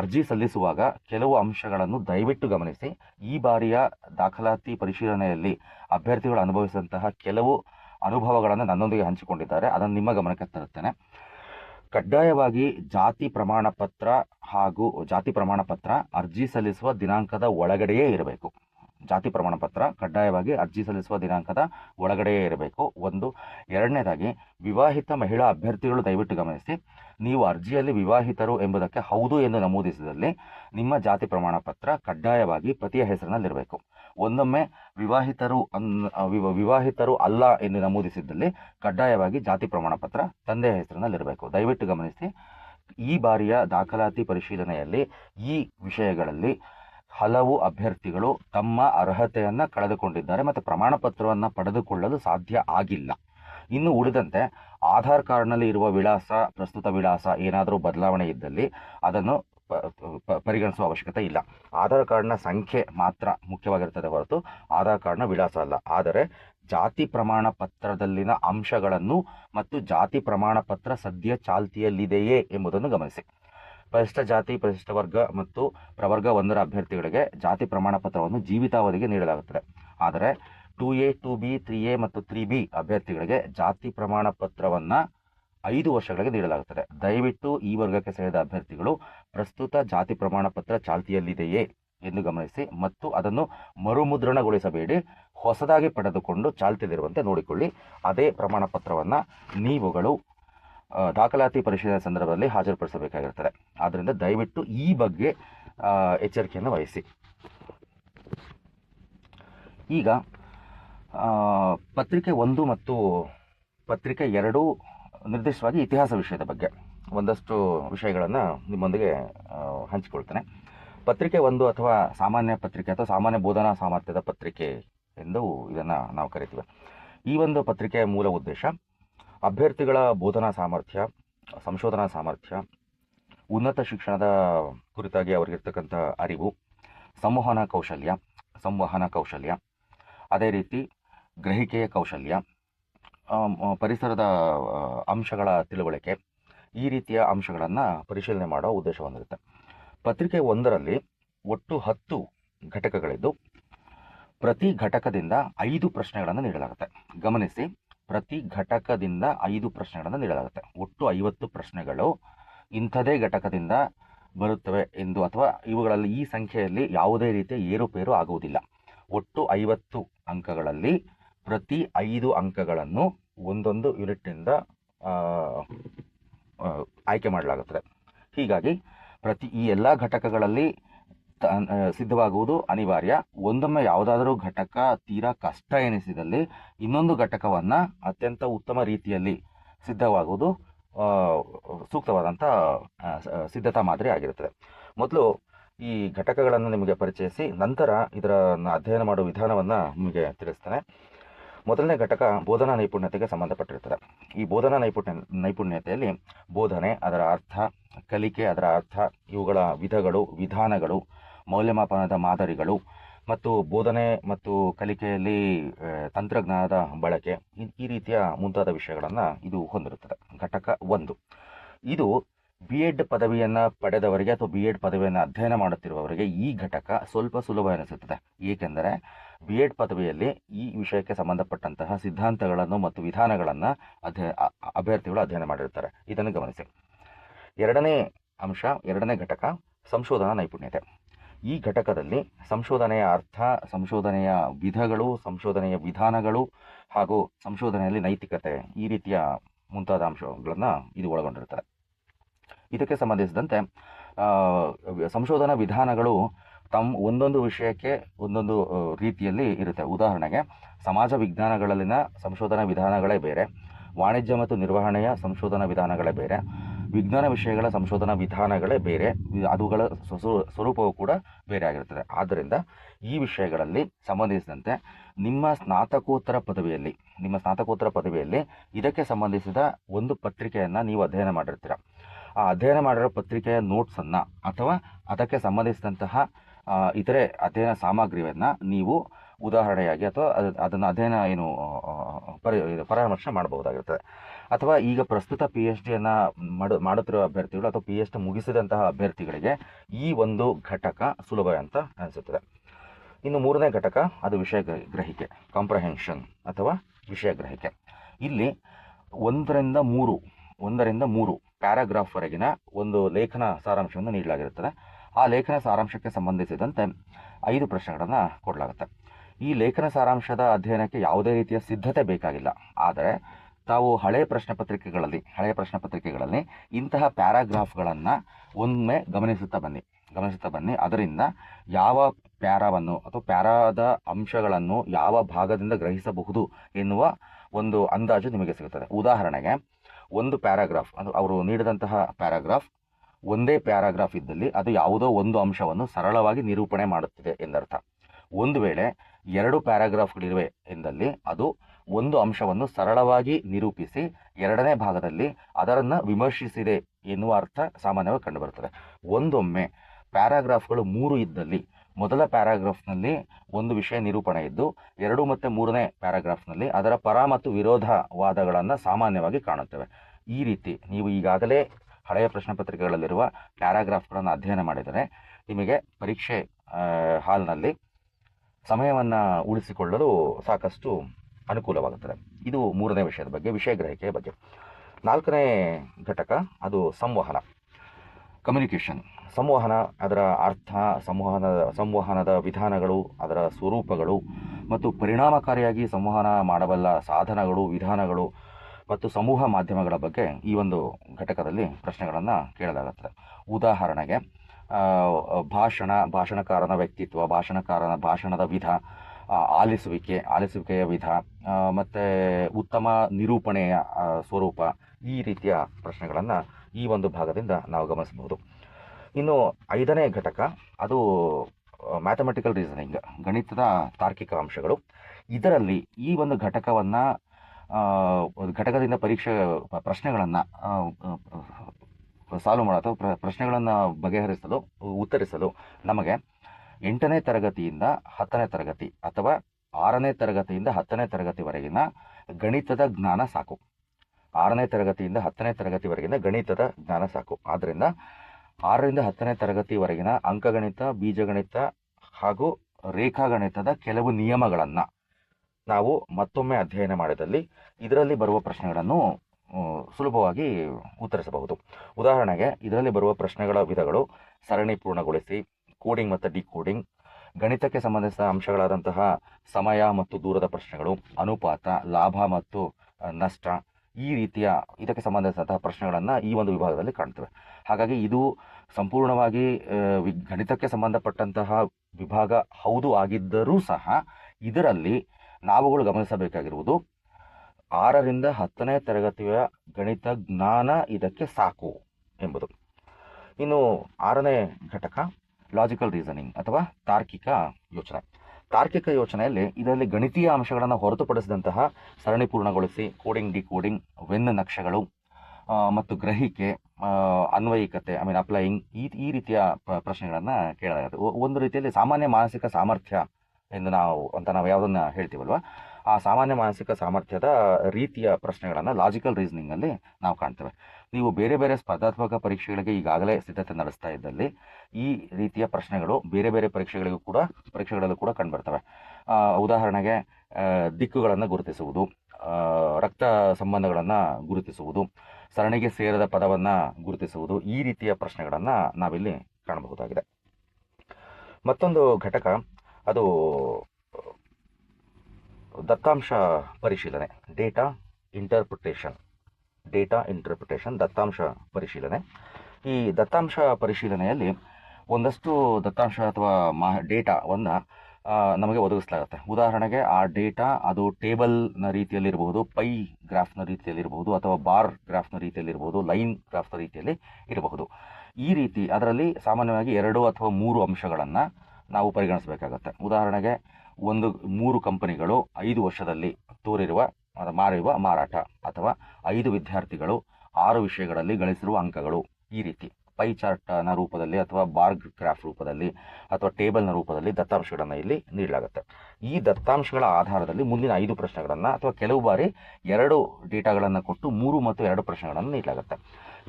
A: ಅರ್ಜಿ ಸಲ್ಲಿಸುವಾಗ ಕೆಲವು ಅಂಶಗಳನ್ನು ದಯವಿಟ್ಟು ಗಮನಿಸಿ. ಈ ಬಾರಿಯ ದಾಖಲಾತಿ ಪರಿಶೀಲನೆಯಲ್ಲಿ ಅಭ್ಯರ್ಥಿಗಳು ಅನುಭವಿಸಿದಂತಹ ಕೆಲವು ಅನುಭವಗಳನ್ನು ನನ್ನೊಂದಿಗೆ ಹಂಚಿಕೊಂಡಿದ್ದಾರೆ. ಅದನ್ನು ನಿಮ್ಮ ಗಮನಕ್ಕೆ ತರುತ್ತೇನೆ. ಕಡ್ಡಾಯವಾಗಿ ಜಾತಿ ಪ್ರಮಾಣ ಪತ್ರ ಹಾಗೂ ಜಾತಿ ಪ್ರಮಾಣ ಪತ್ರ ಅರ್ಜಿ ಸಲ್ಲಿಸುವ ದಿನಾಂಕದ ಒಳಗಡೆಯೇ ಇರಬೇಕು. ಜಾತಿ ಪ್ರಮಾಣ ಪತ್ರ ಕಡ್ಡಾಯವಾಗಿ ಅರ್ಜಿ ಸಲ್ಲಿಸುವ ದಿನಾಂಕದ ಒಳಗಡೆಯೇ ಇರಬೇಕು. ಒಂದು, ಎರಡನೇದಾಗಿ ವಿವಾಹಿತ ಮಹಿಳಾ ಅಭ್ಯರ್ಥಿಗಳು ದಯವಿಟ್ಟು ಗಮನಿಸಿ, ನೀವು ಅರ್ಜಿಯಲ್ಲಿ ವಿವಾಹಿತರು ಎಂಬುದಕ್ಕೆ ಹೌದು ಎಂದು ನಮೂದಿಸಿದಲ್ಲಿ ನಿಮ್ಮ ಜಾತಿ ಪ್ರಮಾಣ ಪತ್ರ ಕಡ್ಡಾಯವಾಗಿ ಪತಿಯ ಹೆಸರಿನಲ್ಲಿರಬೇಕು. ಒಂದೊಮ್ಮೆ ವಿವಾಹಿತರು ವಿವಾಹಿತರು ಅಲ್ಲ ಎಂದು ನಮೂದಿಸಿದ್ದಲ್ಲಿ ಕಡ್ಡಾಯವಾಗಿ ಜಾತಿ ಪ್ರಮಾಣ ಪತ್ರ ತಂದೆಯ ಹೆಸರಿನಲ್ಲಿರಬೇಕು. ದಯವಿಟ್ಟು ಗಮನಿಸಿ, ಈ ಬಾರಿಯ ದಾಖಲಾತಿ ಪರಿಶೀಲನೆಯಲ್ಲಿ ಈ ವಿಷಯಗಳಲ್ಲಿ ಹಲವು ಅಭ್ಯರ್ಥಿಗಳು ತಮ್ಮ ಅರ್ಹತೆಯನ್ನು ಕಳೆದುಕೊಂಡಿದ್ದಾರೆ ಮತ್ತು ಪ್ರಮಾಣ ಪತ್ರವನ್ನು ಪಡೆದುಕೊಳ್ಳಲು ಸಾಧ್ಯ ಆಗಿಲ್ಲ. ಇನ್ನು ಉಳಿದಂತೆ ಆಧಾರ್ ಕಾರ್ಡ್ನಲ್ಲಿ ಇರುವ ವಿಳಾಸ, ಪ್ರಸ್ತುತ ವಿಳಾಸ ಏನಾದರೂ ಬದಲಾವಣೆ ಇದ್ದಲ್ಲಿ ಅದನ್ನು ಪರಿಗಣಿಸುವ ಅವಶ್ಯಕತೆ ಇಲ್ಲ. ಆಧಾರ್ ಕಾರ್ಡ್ನ ಸಂಖ್ಯೆ ಮಾತ್ರ ಮುಖ್ಯವಾಗಿರ್ತದೆ ಹೊರತು ಆಧಾರ್ ಕಾರ್ಡ್ನ ವಿಳಾಸ ಅಲ್ಲ. ಆದರೆ ಜಾತಿ ಪ್ರಮಾಣ ಪತ್ರದಲ್ಲಿನ ಅಂಶಗಳನ್ನು ಮತ್ತು ಜಾತಿ ಪ್ರಮಾಣ ಪತ್ರ ಸದ್ಯ ಚಾಲ್ತಿಯಲ್ಲಿದೆಯೇ ಎಂಬುದನ್ನು ಗಮನಿಸಿ. ಪರಿಶಿಷ್ಟ ಜಾತಿ ಪರಿಶಿಷ್ಟ ವರ್ಗ ಮತ್ತು ಪ್ರವರ್ಗ ಒಂದರ ಅಭ್ಯರ್ಥಿಗಳಿಗೆ ಜಾತಿ ಪ್ರಮಾಣ ಪತ್ರವನ್ನು ಜೀವಿತಾವಧಿಗೆ ನೀಡಲಾಗುತ್ತದೆ. ಆದರೆ two A, two B, three A ಮತ್ತು ತ್ರೀ ಬಿ ಅಭ್ಯರ್ಥಿಗಳಿಗೆ ಜಾತಿ ಪ್ರಮಾಣ ಪತ್ರವನ್ನು ಐದು ವರ್ಷಗಳಿಗೆ ನೀಡಲಾಗುತ್ತದೆ. ದಯವಿಟ್ಟು ಈ ವರ್ಗಕ್ಕೆ ಸೇರಿದ ಅಭ್ಯರ್ಥಿಗಳು ಪ್ರಸ್ತುತ ಜಾತಿ ಪ್ರಮಾಣ ಪತ್ರ ಚಾಲ್ತಿಯಲ್ಲಿದೆಯೇ ಎಂದು ಗಮನಿಸಿ ಮತ್ತು ಅದನ್ನು ಮರುಮುದ್ರಣಗೊಳಿಸಬೇಡಿ, ಹೊಸದಾಗಿ ಪಡೆದುಕೊಂಡು ಚಾಲ್ತಿಯಲ್ಲಿರುವಂತೆ ನೋಡಿಕೊಳ್ಳಿ. ಅದೇ ಪ್ರಮಾಣ ಪತ್ರವನ್ನು ನೀವುಗಳು ದಾಖಲಾತಿ ಪರಿಶೀಲನೆ ಸಂದರ್ಭದಲ್ಲಿ ಹಾಜರುಪಡಿಸಬೇಕಾಗಿರುತ್ತದೆ. ಆದ್ದರಿಂದ ದಯವಿಟ್ಟು ಈ ಬಗ್ಗೆ ಎಚ್ಚರಿಕೆಯನ್ನು ವಹಿಸಿ. ಈಗ ಪತ್ರಿಕೆ ಒಂದು ಮತ್ತು ಪತ್ರಿಕೆ ಎರಡು ನಿರ್ದಿಷ್ಟವಾಗಿ ಇತಿಹಾಸ ವಿಷಯದ ಬಗ್ಗೆ ಒಂದಷ್ಟು ವಿಷಯಗಳನ್ನು ನಿಮ್ಮೊಂದಿಗೆ ಹಂಚಿಕೊಳ್ತೇನೆ. ಪತ್ರಿಕೆ ಒಂದು ಅಥವಾ ಸಾಮಾನ್ಯ ಪತ್ರಿಕೆ ಅಥವಾ ಸಾಮಾನ್ಯ ಬೋಧನಾ ಸಾಮರ್ಥ್ಯದ ಪತ್ರಿಕೆ ಎಂದು ಇದನ್ನು ನಾವು ಕರಿತೀವಿ. ಈ ಒಂದು ಪತ್ರಿಕೆಯ ಮೂಲ ಉದ್ದೇಶ, ಅಭ್ಯರ್ಥಿಗಳ ಬೋಧನಾ ಸಾಮರ್ಥ್ಯ, ಸಂಶೋಧನಾ ಸಾಮರ್ಥ್ಯ, ಉನ್ನತ ಶಿಕ್ಷಣದ ಕುರಿತಾಗಿ ಅವರಿಗಿರ್ತಕ್ಕಂಥ ಅರಿವು, ಸಂವಹನ ಕೌಶಲ್ಯ ಸಂವಹನ ಕೌಶಲ್ಯ, ಅದೇ ರೀತಿ ಗ್ರಹಿಕೆಯ ಕೌಶಲ್ಯ ಪರಿಸರದ ಅಂಶಗಳ ತಿಳುವಳಿಕೆ ಈ ರೀತಿಯ ಅಂಶಗಳನ್ನು ಪರಿಶೀಲನೆ ಮಾಡೋ ಉದ್ದೇಶ ಹೊಂದಿರುತ್ತೆ. ಪತ್ರಿಕೆ ಒಂದರಲ್ಲಿ ಒಟ್ಟು ಹತ್ತು ಘಟಕಗಳಿದ್ದು, ಪ್ರತಿ ಘಟಕದಿಂದ ಐದು ಪ್ರಶ್ನೆಗಳನ್ನು ನೀಡಲಾಗುತ್ತೆ. ಗಮನಿಸಿ, ಪ್ರತಿ ಘಟಕದಿಂದ ಐದು ಪ್ರಶ್ನೆಗಳನ್ನು ನೀಡಲಾಗುತ್ತೆ. ಒಟ್ಟು ಐವತ್ತು ಪ್ರಶ್ನೆಗಳು ಇಂಥದೇ ಘಟಕದಿಂದ ಬರುತ್ತವೆ ಎಂದು ಅಥವಾ ಇವುಗಳಲ್ಲಿ ಈ ಸಂಖ್ಯೆಯಲ್ಲಿ ಯಾವುದೇ ರೀತಿಯ ಏರುಪೇರು ಆಗುವುದಿಲ್ಲ. ಒಟ್ಟು ಐವತ್ತು ಅಂಕಗಳಲ್ಲಿ ಪ್ರತಿ ಐದು ಅಂಕಗಳನ್ನು ಒಂದೊಂದು ಯೂನಿಟ್ನಿಂದ ಆಯ್ಕೆ ಮಾಡಲಾಗುತ್ತದೆ. ಹೀಗಾಗಿ ಪ್ರತಿ ಈ ಎಲ್ಲ ಘಟಕಗಳಲ್ಲಿ ಸಿದ್ಧವಾಗುವುದು ಅನಿವಾರ್ಯ. ಒಂದೊಮ್ಮೆ ಯಾವುದಾದರೂ ಘಟಕ ತೀರಾ ಕಷ್ಟ ಎನಿಸಿದಲ್ಲಿ ಇನ್ನೊಂದು ಘಟಕವನ್ನು ಅತ್ಯಂತ ಉತ್ತಮ ರೀತಿಯಲ್ಲಿ ಸಿದ್ಧವಾಗುವುದು ಸೂಕ್ತವಾದಂಥ ಸಿದ್ಧತಾ ಮಾದರಿ ಆಗಿರುತ್ತದೆ. ಮೊದಲು ಈ ಘಟಕಗಳನ್ನು ನಿಮಗೆ ಪರಿಚಯಿಸಿ, ನಂತರ ಇದರ ಅಧ್ಯಯನ ಮಾಡುವ ವಿಧಾನವನ್ನು ನಿಮಗೆ ತಿಳಿಸ್ತೇನೆ. ಮೊದಲನೇ ಘಟಕ ಬೋಧನಾ ನೈಪುಣ್ಯತೆಗೆ ಸಂಬಂಧಪಟ್ಟಿರ್ತದೆ ಈ ಬೋಧನಾ ನೈಪುಣ್ಯ, ನೈಪುಣ್ಯತೆಯಲ್ಲಿ ಬೋಧನೆ ಅದರ ಅರ್ಥ, ಕಲಿಕೆ ಅದರ ಅರ್ಥ, ಇವುಗಳ ವಿಧಗಳು, ವಿಧಾನಗಳು, ಮೌಲ್ಯಮಾಪನದ ಮಾದರಿಗಳು ಮತ್ತು ಬೋಧನೆ ಮತ್ತು ಕಲಿಕೆಯಲ್ಲಿ ತಂತ್ರಜ್ಞಾನದ ಬಳಕೆ ಈ ರೀತಿಯ ಮುಂತಾದ ವಿಷಯಗಳನ್ನು ಇದು ಹೊಂದಿರುತ್ತದೆ. ಘಟಕ ಒಂದು. ಇದು ಬಿ ಎಡ್ ಪದವಿಯನ್ನು ಪಡೆದವರಿಗೆ ಅಥವಾ ಬಿ ಎಡ್ ಪದವಿಯನ್ನು ಅಧ್ಯಯನ ಮಾಡುತ್ತಿರುವವರಿಗೆ ಈ ಘಟಕ ಸ್ವಲ್ಪ ಸುಲಭ ಎನಿಸುತ್ತದೆ ಏಕೆಂದರೆ ಬಿ ಎಡ್ ಪದವಿಯಲ್ಲಿ ಈ ವಿಷಯಕ್ಕೆ ಸಂಬಂಧಪಟ್ಟಂತಹ ಸಿದ್ಧಾಂತಗಳನ್ನು ಮತ್ತು ವಿಧಾನಗಳನ್ನು ಅಧ್ಯ, ಅ- ಅ- ಅಭ್ಯರ್ಥಿಗಳು ಅಧ್ಯಯನ ಮಾಡಿರ್ತಾರೆ ಇದನ್ನು ಗಮನಿಸಿ. ಎರಡನೇ ಅಂಶ, ಎರಡನೇ ಘಟಕ, ಸಂಶೋಧನಾ ನೈಪುಣ್ಯತೆ. ಈ ಘಟಕದಲ್ಲಿ ಸಂಶೋಧನೆಯ ಅರ್ಥ, ಸಂಶೋಧನೆಯ ವಿಧಗಳು, ಸಂಶೋಧನೆಯ ವಿಧಾನಗಳು ಹಾಗೂ ಸಂಶೋಧನೆಯಲ್ಲಿ ನೈತಿಕತೆ ಈ ರೀತಿಯ ಮುಂತಾದ ಅಂಶಗಳನ್ನು ಇದು ಒಳಗೊಂಡಿರುತ್ತದೆ. ಇದಕ್ಕೆ ಸಂಬಂಧಿಸಿದಂತೆ ಸಂಶೋಧನಾ ವಿಧಾನಗಳು ತಮ್ಮ ಒಂದೊಂದು ವಿಷಯಕ್ಕೆ ಒಂದೊಂದು ರೀತಿಯಲ್ಲಿ ಇರುತ್ತೆ. ಉದಾಹರಣೆಗೆ, ಸಮಾಜ ವಿಜ್ಞಾನಗಳಲ್ಲಿನ ಸಂಶೋಧನಾ ವಿಧಾನಗಳೇ ಬೇರೆ, ವಾಣಿಜ್ಯ ಮತ್ತು ನಿರ್ವಹಣೆಯ ಸಂಶೋಧನಾ ವಿಧಾನಗಳೇ ಬೇರೆ, ವಿಜ್ಞಾನ ವಿಷಯಗಳ ಸಂಶೋಧನಾ ವಿಧಾನಗಳೇ ಬೇರೆ, ಅದುಗಳ ಸ್ವರೂಪವು ಕೂಡ ಬೇರೆ ಆಗಿರುತ್ತದೆ. ಆದ್ದರಿಂದ ಈ ವಿಷಯಗಳಲ್ಲಿ ಸಂಬಂಧಿಸಿದಂತೆ ನಿಮ್ಮ ಸ್ನಾತಕೋತ್ತರ ಪದವಿಯಲ್ಲಿ, ನಿಮ್ಮ ಸ್ನಾತಕೋತ್ತರ ಪದವಿಯಲ್ಲಿ ಇದಕ್ಕೆ ಸಂಬಂಧಿಸಿದ ಒಂದು ಪತ್ರಿಕೆಯನ್ನು ನೀವು ಅಧ್ಯಯನ ಮಾಡಿರ್ತೀರ. ಆ ಅಧ್ಯಯನ ಮಾಡಿರೋ ಪತ್ರಿಕೆಯ ನೋಟ್ಸನ್ನು ಅಥವಾ ಅದಕ್ಕೆ ಸಂಬಂಧಿಸಿದಂತಹ ಇತರೆ ಅಧ್ಯಯನ ಸಾಮಗ್ರಿಯನ್ನು ನೀವು ಉದಾಹರಣೆಯಾಗಿ ಅಥವಾ ಅದನ್ನು ಅಧ್ಯಯನ ಏನು ಪರಿ ಪರಾಮರ್ಶೆ ಮಾಡಬಹುದಾಗಿರ್ತದೆ. ಅಥವಾ ಈಗ ಪ್ರಸ್ತುತ ಪಿ ಎಚ್ ಡಿಯನ್ನು ಮಾಡು, ಮಾಡುತ್ತಿರುವ ಅಭ್ಯರ್ಥಿಗಳು ಅಥವಾ ಪಿ ಎಚ್ ಡಿ ಮುಗಿಸಿದಂತಹ ಅಭ್ಯರ್ಥಿಗಳಿಗೆ ಈ ಒಂದು ಘಟಕ ಸುಲಭ ಅಂತ ಅನಿಸುತ್ತದೆ. ಇನ್ನು ಮೂರನೇ ಘಟಕ, ಅದು ವಿಷಯ ಗ್ರಹಿಕೆ ಕಾಂಪ್ರಹೆನ್ಷನ್ ಅಥವಾ ವಿಷಯ ಗ್ರಹಿಕೆ. ಇಲ್ಲಿ ಒಂದರಿಂದ ಮೂರು ಒಂದರಿಂದ ಮೂರು ಪ್ಯಾರಾಗ್ರಾಫ್ವರೆಗಿನ ಒಂದು ಲೇಖನ ಸಾರಾಂಶವನ್ನು ನೀಡಲಾಗಿರುತ್ತದೆ. ಆ ಲೇಖನ ಸಾರಾಂಶಕ್ಕೆ ಸಂಬಂಧಿಸಿದಂತೆ ಐದು ಪ್ರಶ್ನೆಗಳನ್ನು ಕೊಡಲಾಗುತ್ತೆ. ಈ ಲೇಖನ ಸಾರಾಂಶದ ಅಧ್ಯಯನಕ್ಕೆ ಯಾವುದೇ ರೀತಿಯ ಸಿದ್ಧತೆ ಬೇಕಾಗಿಲ್ಲ. ಆದರೆ ತಾವು ಹಳೆಯ ಪ್ರಶ್ನೆ ಪತ್ರಿಕೆಗಳಲ್ಲಿ ಹಳೆಯ ಪ್ರಶ್ನೆ ಪತ್ರಿಕೆಗಳಲ್ಲಿ ಇಂತಹ ಪ್ಯಾರಾಗ್ರಾಫ್ಗಳನ್ನು ಒಮ್ಮೆ ಗಮನಿಸುತ್ತಾ ಬನ್ನಿ. ಗಮನಿಸುತ್ತಾ ಬನ್ನಿ. ಅದರಿಂದ ಯಾವ ಪ್ಯಾರಾವನ್ನು ಅಥವಾ ಪ್ಯಾರಾದ ಅಂಶಗಳನ್ನು ಯಾವ ಭಾಗದಿಂದ ಗ್ರಹಿಸಬಹುದು ಎನ್ನುವ ಒಂದು ಅಂದಾಜು ನಿಮಗೆ ಸಿಗುತ್ತದೆ. ಉದಾಹರಣೆಗೆ, ಒಂದು ಪ್ಯಾರಾಗ್ರಾಫ್ ಅಂದರೆ ಅವರು ನೀಡಿದಂತಹ ಪ್ಯಾರಾಗ್ರಾಫ್ ಒಂದೇ ಪ್ಯಾರಾಗ್ರಾಫ್ ಇದ್ದಲ್ಲಿ ಅದು ಯಾವುದೋ ಒಂದು ಅಂಶವನ್ನು ಸರಳವಾಗಿ ನಿರೂಪಣೆ ಮಾಡುತ್ತಿದೆ ಎಂದರ್ಥ. ಒಂದು ವೇಳೆ ಎರಡು ಪ್ಯಾರಾಗ್ರಾಫ್ಗಳಿವೆ ಎಂದಲ್ಲಿ ಅದು ಒಂದು ಅಂಶವನ್ನು ಸರಳವಾಗಿ ನಿರೂಪಿಸಿ ಎರಡನೇ ಭಾಗದಲ್ಲಿ ಅದರನ್ನು ವಿಮರ್ಶಿಸಿದೆ ಎನ್ನುವ ಅರ್ಥ ಸಾಮಾನ್ಯವಾಗಿ ಕಂಡುಬರುತ್ತದೆ. ಒಂದೊಮ್ಮೆ ಪ್ಯಾರಾಗ್ರಾಫ್ಗಳು ಮೂರು ಇದ್ದಲ್ಲಿ ಮೊದಲ ಪ್ಯಾರಾಗ್ರಾಫ್ನಲ್ಲಿ ಒಂದು ವಿಷಯ ನಿರೂಪಣೆ ಇದ್ದು, ಎರಡು ಮತ್ತು ಮೂರನೇ ಪ್ಯಾರಾಗ್ರಾಫ್ನಲ್ಲಿ ಅದರ ಪರ ಮತ್ತು ವಿರೋಧ ವಾದಗಳನ್ನು ಸಾಮಾನ್ಯವಾಗಿ ಕಾಣುತ್ತೇವೆ. ಈ ರೀತಿ ನೀವು ಈಗಾಗಲೇ ಹಳೆಯ ಪ್ರಶ್ನೆ ಪತ್ರಿಕೆಗಳಲ್ಲಿರುವ ಪ್ಯಾರಾಗ್ರಾಫ್ಗಳನ್ನು ಅಧ್ಯಯನ ಮಾಡಿದರೆ ನಿಮಗೆ ಪರೀಕ್ಷೆ ಹಾಲ್ನಲ್ಲಿ ಸಮಯವನ್ನು ಉಳಿಸಿಕೊಳ್ಳಲು ಸಾಕಷ್ಟು ಅನುಕೂಲವಾಗುತ್ತದೆ. ಇದು ಮೂರನೇ ವಿಷಯದ ಬಗ್ಗೆ, ವಿಷಯ ಗ್ರಹಿಕೆಯ ಬಗ್ಗೆ. ನಾಲ್ಕನೇ ಘಟಕ, ಅದು ಸಂವಹನ. ಕಮ್ಯುನಿಕೇಷನ್ ಸಂವಹನ, ಅದರ ಅರ್ಥ, ಸಂವಹನದ ಸಂವಹನದ ವಿಧಾನಗಳು, ಅದರ ಸ್ವರೂಪಗಳು, ಮತ್ತು ಪರಿಣಾಮಕಾರಿಯಾಗಿ ಸಂವಹನ ಮಾಡಬಲ್ಲ ಸಾಧನಗಳು, ವಿಧಾನಗಳು ಮತ್ತು ಸಮೂಹ ಮಾಧ್ಯಮಗಳ ಬಗ್ಗೆ ಈ ಒಂದು ಘಟಕದಲ್ಲಿ ಪ್ರಶ್ನೆಗಳನ್ನು ಕೇಳಲಾಗುತ್ತದೆ. ಉದಾಹರಣೆಗೆ ಭಾಷಣ, ಭಾಷಣಕಾರನ ವ್ಯಕ್ತಿತ್ವ, ಭಾಷಣಕಾರನ, ಭಾಷಣದ ವಿಧ ಆಲಿಸುವಿಕೆ, ಆಲಿಸುವಿಕೆಯ ವಿಧ ಮತ್ತೆ ಉತ್ತಮ ನಿರೂಪಣೆಯ ಸ್ವರೂಪ ಈ ರೀತಿಯ ಪ್ರಶ್ನೆಗಳನ್ನು ಈ ಒಂದು ಭಾಗದಿಂದ ನಾವು ಗಮನಿಸಬಹುದು. ಇನ್ನು ಐದನೇ ಘಟಕ, ಅದು ಮ್ಯಾಥಮೆಟಿಕಲ್ ರೀಸನಿಂಗ್ ಗಣಿತದ ತಾರ್ಕಿಕ ಅಂಶಗಳು. ಇದರಲ್ಲಿ ಈ ಒಂದು ಘಟಕವನ್ನು ಘಟಕದಿಂದ ಪರೀಕ್ಷೆ ಪ್ರಶ್ನೆಗಳನ್ನು ಸಾಲ್ವ್ ಮಾಡೋ ಅಥವಾ ಪ್ರ- ಪ್ರಶ್ನೆಗಳನ್ನು ಬಗೆಹರಿಸಲು, ಉತ್ತರಿಸಲು ನಮಗೆ ಎಂಟನೇ ತರಗತಿಯಿಂದ ಹತ್ತನೇ ತರಗತಿ ಅಥವಾ ಆರನೇ ತರಗತಿಯಿಂದ ಹತ್ತನೇ ತರಗತಿವರೆಗಿನ ಗಣಿತದ ಜ್ಞಾನ ಸಾಕು. ಆರನೇ ತರಗತಿಯಿಂದ ಹತ್ತನೇ ತರಗತಿವರೆಗಿನ ಗಣಿತದ ಜ್ಞಾನ ಸಾಕು. ಆದ್ದರಿಂದ ಆರರಿಂದ ಹತ್ತನೇ ತರಗತಿವರೆಗಿನ ಅಂಕಗಣಿತ, ಬೀಜಗಣಿತ ಹಾಗೂ ರೇಖಾಗಣಿತದ ಕೆಲವು ನಿಯಮಗಳನ್ನು ನಾವು ಮತ್ತೊಮ್ಮೆ ಅಧ್ಯಯನ ಮಾಡಿದಲ್ಲಿ ಇದರಲ್ಲಿ ಬರುವ ಪ್ರಶ್ನೆಗಳನ್ನು ಸುಲಭವಾಗಿ ಉತ್ತರಿಸಬಹುದು. ಉದಾಹರಣೆಗೆ, ಇದರಲ್ಲಿ ಬರುವ ಪ್ರಶ್ನೆಗಳ ವಿಧಗಳು ಸರಣಿ ಪೂರ್ಣಗೊಳಿಸಿ, ಕೋಡಿಂಗ್ ಮತ್ತು ಡಿಕೋಡಿಂಗ್, ಗಣಿತಕ್ಕೆ ಸಂಬಂಧಿಸಿದ ಅಂಶಗಳಾದಂತಹ ಸಮಯ ಮತ್ತು ದೂರದ ಪ್ರಶ್ನೆಗಳು, ಅನುಪಾತ, ಲಾಭ ಮತ್ತು ನಷ್ಟ ಈ ರೀತಿಯ ಇದಕ್ಕೆ ಸಂಬಂಧಿಸಿದಂತಹ ಪ್ರಶ್ನೆಗಳನ್ನು ಈ ಒಂದು ವಿಭಾಗದಲ್ಲಿ ಕಾಣ್ತೇವೆ. ಹಾಗಾಗಿ ಇದು ಸಂಪೂರ್ಣವಾಗಿ ಗಣಿತಕ್ಕೆ ಸಂಬಂಧಪಟ್ಟಂತಹ ವಿಭಾಗ ಹೌದು ಆಗಿದ್ದರೂ ಸಹ ಇದರಲ್ಲಿ ನಾವುಗಳು ಗಮನಿಸಬೇಕಾಗಿರುವುದು ಆರರಿಂದ ಹತ್ತನೇ ತರಗತಿಯ ಗಣಿತ ಜ್ಞಾನ ಇದಕ್ಕೆ ಸಾಕು ಎಂಬುದು. ಇನ್ನು ಆರನೇ ಘಟಕ ಲಾಜಿಕಲ್ ರೀಸನಿಂಗ್ ಅಥವಾ ತಾರ್ಕಿಕ ಯೋಚನೆ. ತಾರ್ಕಿಕ ಯೋಚನೆಯಲ್ಲಿ ಇದರಲ್ಲಿ ಗಣಿತೀಯ ಅಂಶಗಳನ್ನು ಹೊರತುಪಡಿಸಿದಂತಹ ಸರಣಿ ಪೂರ್ಣಗೊಳಿಸಿ ಕೋಡಿಂಗ್ ಡಿಕೋಡಿಂಗ್ ವೆನ್ ನಕ್ಷೆಗಳು ಮತ್ತು ಗ್ರಹಿಕೆ ಅನ್ವಯಿಕತೆ ಐ ಮೀನ್ ಅಪ್ಲೈಯಿಂಗ್ ಈ ಈ ರೀತಿಯ ಪ್ರಶ್ನೆಗಳನ್ನು ಕೇಳಲಾಗುತ್ತೆ ಒಂದು ರೀತಿಯಲ್ಲಿ ಸಾಮಾನ್ಯ ಮಾನಸಿಕ ಸಾಮರ್ಥ್ಯ ಎಂದು ನಾವು, ಅಂತ ನಾವು ಯಾವುದನ್ನು ಹೇಳ್ತೀವಲ್ವ? ಆ ಸಾಮಾನ್ಯ ಮಾನಸಿಕ ಸಾಮರ್ಥ್ಯದ ರೀತಿಯ ಪ್ರಶ್ನೆಗಳನ್ನು ಲಾಜಿಕಲ್ ರೀಸನಿಂಗಲ್ಲಿ ನಾವು ಕಾಣ್ತೇವೆ. ನೀವು ಬೇರೆ ಬೇರೆ ಸ್ಪರ್ಧಾತ್ಮಕ ಪರೀಕ್ಷೆಗಳಿಗೆ ಈಗಾಗಲೇ ಸಿದ್ಧತೆ ನಡೆಸ್ತಾ ಇದ್ದಲ್ಲಿ ಈ ರೀತಿಯ ಪ್ರಶ್ನೆಗಳು ಬೇರೆ ಬೇರೆ ಪರೀಕ್ಷೆಗಳಿಗೂ ಕೂಡ, ಪರೀಕ್ಷೆಗಳಲ್ಲೂ ಕೂಡ ಕಂಡುಬರ್ತವೆ. ಉದಾಹರಣೆಗೆ ದಿಕ್ಕುಗಳನ್ನು ಗುರುತಿಸುವುದು ರಕ್ತ ಸಂಬಂಧಗಳನ್ನು ಗುರುತಿಸುವುದು, ಸರಣಿಗೆ ಸೇರದ ಪದವನ್ನು ಗುರುತಿಸುವುದು ಈ ರೀತಿಯ ಪ್ರಶ್ನೆಗಳನ್ನು ನಾವಿಲ್ಲಿ ಕಾಣಬಹುದಾಗಿದೆ. ಮತ್ತೊಂದು ಘಟಕ ಅದು ದತ್ತಾಂಶ ಪರಿಶೀಲನೆ, ಡೇಟಾ ಇಂಟರ್ಪ್ರಿಟೇಷನ್ ಡೇಟಾ ಇಂಟರ್ಪ್ರಿಟೇಷನ್, ದತ್ತಾಂಶ ಪರಿಶೀಲನೆ. ಈ ದತ್ತಾಂಶ ಪರಿಶೀಲನೆಯಲ್ಲಿ ಒಂದಷ್ಟು ದತ್ತಾಂಶ ಅಥವಾ ಮಾ ಡೇಟಾವನ್ನು ನಮಗೆ ಒದಗಿಸಲಾಗುತ್ತೆ. ಉದಾಹರಣೆಗೆ, ಆ ಡೇಟಾ ಅದು ಟೇಬಲ್ನ ರೀತಿಯಲ್ಲಿರಬಹುದು, ಪೈ ಗ್ರಾಫ್ನ ರೀತಿಯಲ್ಲಿರಬಹುದು, ಅಥವಾ ಬಾರ್ ಗ್ರಾಫ್ನ ರೀತಿಯಲ್ಲಿರಬಹುದು, ಲೈನ್ ಗ್ರಾಫ್ನ ರೀತಿಯಲ್ಲಿ ಇರಬಹುದು. ಈ ರೀತಿ, ಅದರಲ್ಲಿ ಸಾಮಾನ್ಯವಾಗಿ ಎರಡು ಅಥವಾ ಮೂರು ಅಂಶಗಳನ್ನು ನಾವು ಪರಿಗಣಿಸಬೇಕಾಗುತ್ತೆ. ಉದಾಹರಣೆಗೆ, ಒಂದು ಮೂರು ಕಂಪನಿಗಳು ಐದು ವರ್ಷದಲ್ಲಿ ತೋರಿರುವ ಮಾರಿರುವ ಮಾರಾಟ ಅಥವಾ ಐದು ವಿದ್ಯಾರ್ಥಿಗಳು ಆರು ವಿಷಯಗಳಲ್ಲಿ ಗಳಿಸಿರುವ ಅಂಕಗಳು ಈ ರೀತಿ. ಪೈ ಚಾರ್ಟ್ನ ರೂಪದಲ್ಲಿ ಅಥವಾ ಬಾರ್ ಗ್ರಾಫ್ ರೂಪದಲ್ಲಿ ಅಥವಾ ಟೇಬಲ್ನ ರೂಪದಲ್ಲಿ ದತ್ತಾಂಶಗಳನ್ನು ಇಲ್ಲಿ ನೀಡಲಾಗುತ್ತೆ. ಈ ದತ್ತಾಂಶಗಳ ಆಧಾರದಲ್ಲಿ ಮುಂದಿನ ಐದು ಪ್ರಶ್ನೆಗಳನ್ನು ಅಥವಾ ಕೆಲವು ಬಾರಿ ಎರಡು ಡೇಟಾಗಳನ್ನು ಕೊಟ್ಟು ಮೂರು ಮತ್ತು ಎರಡು ಪ್ರಶ್ನೆಗಳನ್ನು ನೀಡಲಾಗುತ್ತೆ.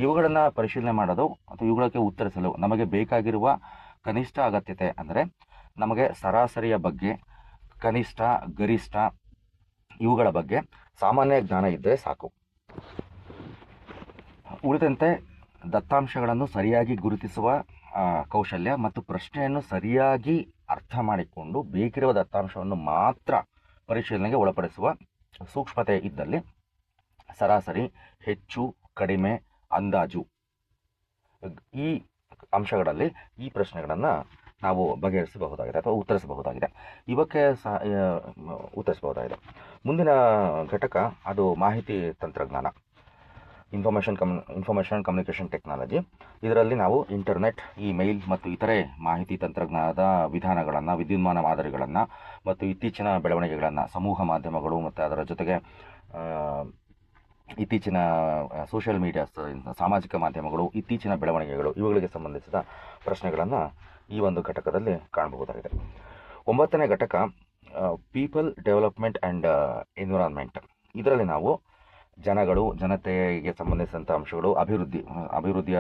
A: ಇವುಗಳನ್ನು ಪರಿಶೀಲನೆ ಮಾಡೋದು ಅಥವಾ ಇವುಗಳಿಗೆ ಉತ್ತರಿಸಲು ನಮಗೆ ಬೇಕಾಗಿರುವ ಕನಿಷ್ಠ ಅಗತ್ಯತೆ ಅಂದರೆ ನಮಗೆ ಸರಾಸರಿಯ ಬಗ್ಗೆ, ಕನಿಷ್ಠ, ಗರಿಷ್ಠ ಇವುಗಳ ಬಗ್ಗೆ ಸಾಮಾನ್ಯ ಜ್ಞಾನ ಇದ್ದರೆ ಸಾಕು. ಉಳಿದಂತೆ ದತ್ತಾಂಶಗಳನ್ನು ಸರಿಯಾಗಿ ಗುರುತಿಸುವ ಕೌಶಲ್ಯ ಮತ್ತು ಪ್ರಶ್ನೆಯನ್ನು ಸರಿಯಾಗಿ ಅರ್ಥ ಮಾಡಿಕೊಂಡು ಬೇಕಿರುವ ದತ್ತಾಂಶವನ್ನು ಮಾತ್ರ ಪರಿಶೀಲನೆಗೆ ಒಳಪಡಿಸುವ ಸೂಕ್ಷ್ಮತೆ ಇದ್ದಲ್ಲಿ ಸರಾಸರಿ, ಹೆಚ್ಚು, ಕಡಿಮೆ, ಅಂದಾಜು. ಈ ಅಂಶಗಳಲ್ಲಿ ಈ ಪ್ರಶ್ನೆಗಳನ್ನು ನಾವು ಬಗೆಹರಿಸಬಹುದಾಗಿದೆ ಅಥವಾ ಉತ್ತರಿಸಬಹುದಾಗಿದೆ. ಇವಕ್ಕೆ ಸಹ ಉತ್ತರಿಸಬಹುದಾಗಿದೆ. ಮುಂದಿನ ಘಟಕ ಅದು ಮಾಹಿತಿ ತಂತ್ರಜ್ಞಾನ. Information com information communication technology ಇದರಲ್ಲಿ ನಾವು ಇಂಟರ್ನೆಟ್ ಇಮೇಲ್ ಮತ್ತು ಇತರೆ ಮಾಹಿತಿ ತಂತ್ರಜ್ಞಾನದ ವಿಧಾನಗಳನ್ನು, ವಿದ್ಯುನ್ಮಾನ ಮಾದರಿಗಳನ್ನು ಮತ್ತು ಇತ್ತೀಚಿನ ಬೆಳವಣಿಗೆಗಳನ್ನು, ಸಮೂಹ ಮಾಧ್ಯಮಗಳು ಮತ್ತು ಅದರ ಜೊತೆಗೆ ಇತ್ತೀಚಿನ ಸೋಷಿಯಲ್ ಮೀಡಿಯಾಸ್ ಸಾಮಾಜಿಕ ಮಾಧ್ಯಮಗಳು, ಇತ್ತೀಚಿನ ಬೆಳವಣಿಗೆಗಳು ಇವುಗಳಿಗೆ ಸಂಬಂಧಿಸಿದ ಪ್ರಶ್ನೆಗಳನ್ನು ಈ ಒಂದು ಘಟಕದಲ್ಲಿ ಕಾಣಬಹುದಾಗಿದೆ. ಒಂಬತ್ತನೇ ಘಟಕ ಪೀಪಲ್ ಡೆವಲಪ್ಮೆಂಟ್ ಆ್ಯಂಡ್ ಎನ್ವಿರಾನ್ಮೆಂಟ್ ಇದರಲ್ಲಿ ನಾವು ಜನಗಳು, ಜನತೆಗೆ ಸಂಬಂಧಿಸಿದಂಥ ಅಂಶಗಳು, ಅಭಿವೃದ್ಧಿ, ಅಭಿವೃದ್ಧಿಯ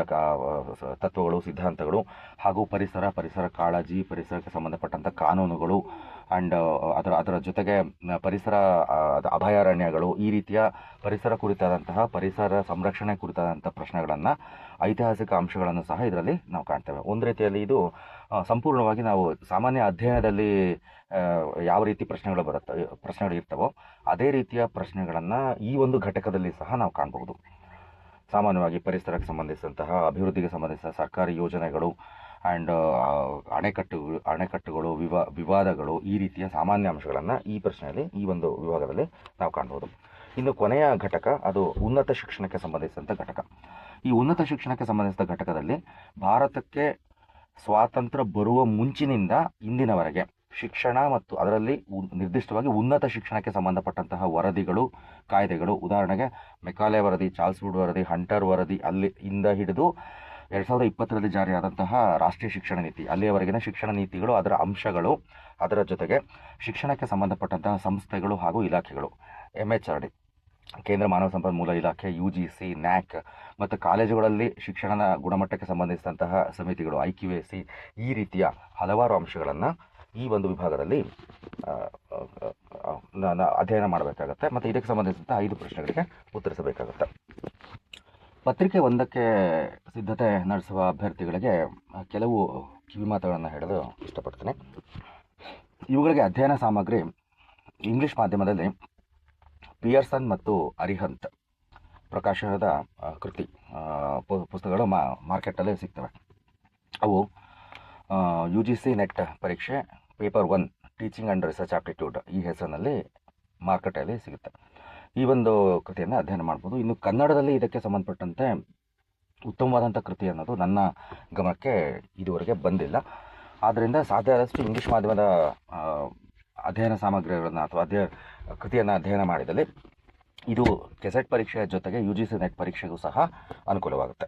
A: ತತ್ವಗಳು, ಸಿದ್ಧಾಂತಗಳು ಹಾಗೂ ಪರಿಸರ ಪರಿಸರ ಕಾಳಜಿ, ಪರಿಸರಕ್ಕೆ ಸಂಬಂಧಪಟ್ಟಂಥ ಕಾನೂನುಗಳು ಆ್ಯಂಡ್ ಅದರ ಅದರ ಜೊತೆಗೆ ಪರಿಸರ ಅಭಯಾರಣ್ಯಗಳು ಈ ರೀತಿಯ ಪರಿಸರ ಕುರಿತಾದಂತಹ ಪರಿಸರ ಸಂರಕ್ಷಣೆ ಕುರಿತಾದಂಥ ಪ್ರಶ್ನೆಗಳನ್ನು, ಐತಿಹಾಸಿಕ ಅಂಶಗಳನ್ನು ಸಹ ಇದರಲ್ಲಿ ನಾವು ಕಾಣ್ತೇವೆ. ಒಂದು ರೀತಿಯಲ್ಲಿ ಇದು ಸಂಪೂರ್ಣವಾಗಿ ನಾವು ಸಾಮಾನ್ಯ ಅಧ್ಯಯನದಲ್ಲಿ ಯಾವ ರೀತಿ ಪ್ರಶ್ನೆಗಳು ಬರುತ್ತೆ, ಪ್ರಶ್ನೆಗಳು ಇರ್ತವೋ, ಅದೇ ರೀತಿಯ ಪ್ರಶ್ನೆಗಳನ್ನು ಈ ಒಂದು ಘಟಕದಲ್ಲಿ ಸಹ ನಾವು ಕಾಣಬಹುದು. ಸಾಮಾನ್ಯವಾಗಿ ಪರಿಸರಕ್ಕೆ ಸಂಬಂಧಿಸಿದಂತಹ, ಅಭಿವೃದ್ಧಿಗೆ ಸಂಬಂಧಿಸಿದ ಸರ್ಕಾರಿ ಯೋಜನೆಗಳು ಆ್ಯಂಡ್ ಅಣೆಕಟ್ಟು, ಅಣೆಕಟ್ಟುಗಳು, ವಿವಾ, ವಿವಾದಗಳು ಈ ರೀತಿಯ ಸಾಮಾನ್ಯ ಅಂಶಗಳನ್ನು ಈ ಪ್ರಶ್ನೆಯಲ್ಲಿ ಈ ಒಂದು ವಿಭಾಗದಲ್ಲಿ ನಾವು ಕಾಣ್ಬೋದು. ಇನ್ನು ಕೊನೆಯ ಘಟಕ ಅದು ಉನ್ನತ ಶಿಕ್ಷಣಕ್ಕೆ ಸಂಬಂಧಿಸಿದಂಥ ಘಟಕ. ಈ ಉನ್ನತ ಶಿಕ್ಷಣಕ್ಕೆ ಸಂಬಂಧಿಸಿದ ಘಟಕದಲ್ಲಿ ಭಾರತಕ್ಕೆ ಸ್ವಾತಂತ್ರ್ಯ ಬರುವ ಮುಂಚಿನಿಂದ ಇಂದಿನವರೆಗೆ ಶಿಕ್ಷಣ ಮತ್ತು ಅದರಲ್ಲಿ ನಿರ್ದಿಷ್ಟವಾಗಿ ಉನ್ನತ ಶಿಕ್ಷಣಕ್ಕೆ ಸಂಬಂಧಪಟ್ಟಂತಹ ವರದಿಗಳು, ಕಾಯ್ದೆಗಳು, ಉದಾಹರಣೆಗೆ ಮೆಕಾಲೆ ವರದಿ, ಚಾರ್ಲ್ಸ್ ವುಡ್ ವರದಿ, ಹಂಟರ್ ವರದಿ ಅಲ್ಲಿ ಇಂದ ಹಿಡಿದು ಎರಡು ಸಾವಿರದ ಇಪ್ಪತ್ತರಲ್ಲಿ ಜಾರಿಯಾದಂತಹ ರಾಷ್ಟ್ರೀಯ ಶಿಕ್ಷಣ ನೀತಿ. ಅಲ್ಲಿಯವರೆಗಿನ ಶಿಕ್ಷಣ ನೀತಿಗಳು, ಅದರ ಅಂಶಗಳು, ಅದರ ಜೊತೆಗೆ ಶಿಕ್ಷಣಕ್ಕೆ ಸಂಬಂಧಪಟ್ಟಂತಹ ಸಂಸ್ಥೆಗಳು ಹಾಗೂ ಇಲಾಖೆಗಳು. ಎಂ ಎಚ್ ಆರ್ ಡಿ ಕೇಂದ್ರ ಮಾನವ ಸಂಪನ್ಮೂಲ ಇಲಾಖೆ ಯು ಜಿ ಸಿ ನ್ಯಾಕ್ ಮತ್ತು ಕಾಲೇಜುಗಳಲ್ಲಿ ಶಿಕ್ಷಣದ ಗುಣಮಟ್ಟಕ್ಕೆ ಸಂಬಂಧಿಸಿದಂತಹ ಸಮಿತಿಗಳು ಐ ಕ್ಯೂ ಎ ಸಿ ಈ ರೀತಿಯ ಹಲವಾರು ಅಂಶಗಳನ್ನು ಈ ಒಂದು ವಿಭಾಗದಲ್ಲಿ ಅಧ್ಯಯನ ಮಾಡಬೇಕಾಗತ್ತೆ. ಮತ್ತು ಇದಕ್ಕೆ ಸಂಬಂಧಿಸಿದಂಥ ಐದು ಪ್ರಶ್ನೆಗಳಿಗೆ ಉತ್ತರಿಸಬೇಕಾಗತ್ತೆ. ಪತ್ರಿಕೆ ಒಂದಕ್ಕೆ ಸಿದ್ಧತೆ ನಡೆಸುವ ಅಭ್ಯರ್ಥಿಗಳಿಗೆ ಕೆಲವು ಕಿವಿಮಾತುಗಳನ್ನು ಹೇಳಲು ಇಷ್ಟಪಡ್ತೀನಿ. ಇವುಗಳಿಗೆ ಅಧ್ಯಯನ ಸಾಮಗ್ರಿ ಇಂಗ್ಲಿಷ್ ಮಾಧ್ಯಮದಲ್ಲಿ ಪಿಯರ್ಸನ್ ಮತ್ತು ಅರಿಹಂತ್ ಪ್ರಕಾಶನದ ಕೃತಿ ಪುಸ್ತಕಗಳು ಮಾ, ಮಾರ್ಕೆಟಲ್ಲಿ ಸಿಗ್ತವೆ. ಅವು ಯು ಜಿ ಸಿ ನೆಟ್ ಪರೀಕ್ಷೆ, paper one, teaching and research aptitude ಈ ಹೆಸರಿನಲ್ಲಿ ಮಾರುಕಟ್ಟೆಯಲ್ಲಿ ಸಿಗುತ್ತೆ. ಈ ಒಂದು ಕೃತಿಯನ್ನು ಅಧ್ಯಯನ ಮಾಡ್ಬೋದು. ಇನ್ನು ಕನ್ನಡದಲ್ಲಿ ಇದಕ್ಕೆ ಸಂಬಂಧಪಟ್ಟಂತೆ ಉತ್ತಮವಾದಂಥ ಕೃತಿ ಅನ್ನೋದು ನನ್ನ ಗಮನಕ್ಕೆ ಇದುವರೆಗೆ ಬಂದಿಲ್ಲ. ಆದ್ದರಿಂದ ಸಾಧ್ಯ ಆದಷ್ಟು ಇಂಗ್ಲೀಷ್ ಮಾಧ್ಯಮದ ಅಧ್ಯಯನ ಸಾಮಗ್ರಿಗಳನ್ನು ಅಥವಾ ಅಧ್ಯಯ, ಕೃತಿಯನ್ನು ಅಧ್ಯಯನ ಮಾಡಿದಲ್ಲಿ ಇದು ಕೆಸೆಟ್ ಪರೀಕ್ಷೆಯ ಜೊತೆಗೆ ಯು ಜಿ ಸಿ ನೆಟ್ ಪರೀಕ್ಷೆಗೂ ಸಹ ಅನುಕೂಲವಾಗುತ್ತೆ.